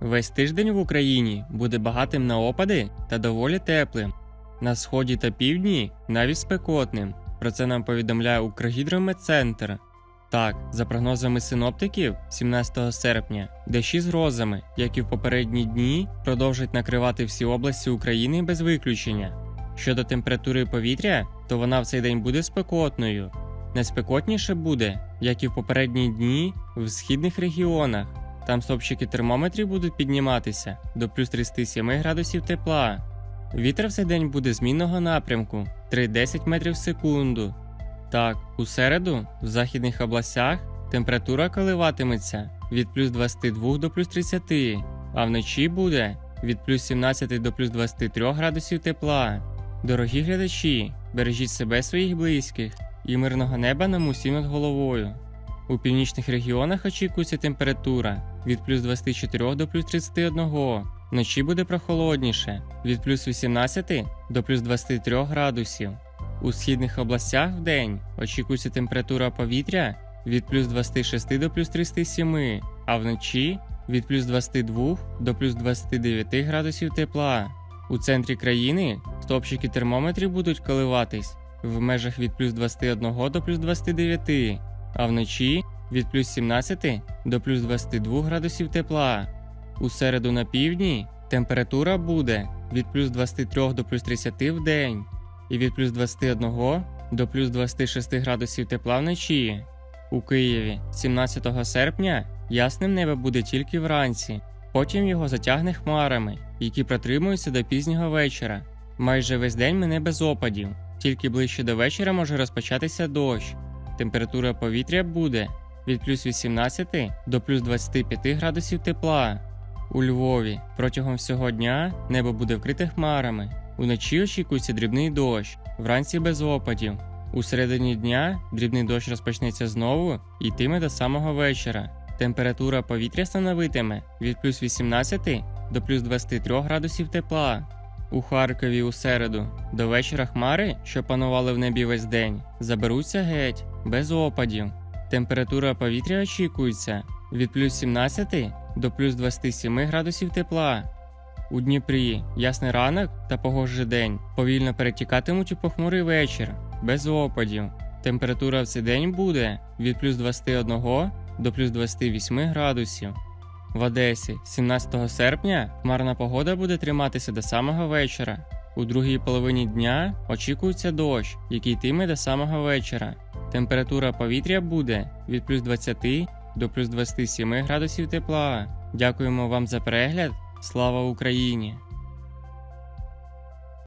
Весь тиждень в Україні буде багатим на опади та доволі теплим. На сході та півдні навіть спекотним. Про це нам повідомляє Укргідрометцентр. Так, за прогнозами синоптиків, 17 серпня дощі з грозами, як і в попередні дні, продовжать накривати всі області України без виключення. Щодо температури повітря, то вона в цей день буде спекотною. Найспекотніше буде, як і в попередні дні, в східних регіонах. Там стопчики термометрів будуть підніматися до плюс 37 градусів тепла. Вітер в цей день буде змінного напрямку 3-10 метрів в секунду. Так, у середу в західних областях температура коливатиметься від плюс 22 до плюс 30, а вночі буде від плюс 17 до плюс 23 градусів тепла. Дорогі глядачі, бережіть себе своїх близьких і мирного неба нам усім над головою. У північних регіонах очікується температура від плюс 24 до плюс 31. Вночі буде прохолодніше від плюс 18 до плюс 23 градусів. У східних областях в день очікується температура повітря від плюс 26 до плюс 37, а вночі від плюс 22 до плюс 29 градусів тепла. У центрі країни стопчики термометрів будуть коливатись в межах від плюс 21 до плюс 29, а вночі від плюс 17 до плюс 22 градусів тепла. У середу на півдні температура буде від плюс 23 до плюс 30 в день і від плюс 21 до плюс 26 градусів тепла вночі. У Києві 17 серпня ясним небо буде тільки вранці, потім його затягне хмарами, які протримуються до пізнього вечора. Майже весь день мене без опадів, тільки ближче до вечора може розпочатися дощ. Температура повітря буде від плюс 18 до плюс 25 градусів тепла. У Львові протягом всього дня небо буде вкрите хмарами. Уночі очікується дрібний дощ, вранці без опадів. У середині дня дрібний дощ розпочнеться знову і йтиме до самого вечора. Температура повітря становитиме від плюс 18 до плюс 23 градусів тепла. У Харкові у середу до вечора хмари, що панували в небі весь день, заберуться геть без опадів. Температура повітря очікується від плюс 17 до плюс 27 градусів тепла. У Дніпрі ясний ранок та погожий день повільно перетікатимуть у похмурий вечір, без опадів. Температура в цей день буде від плюс 21 до плюс 28 градусів. В Одесі 17 серпня хмарна погода буде триматися до самого вечора. У другій половині дня очікується дощ, який йтиме до самого вечора. Температура повітря буде від плюс 20 до плюс 27 градусів тепла. Дякуємо вам за перегляд. Слава Україні!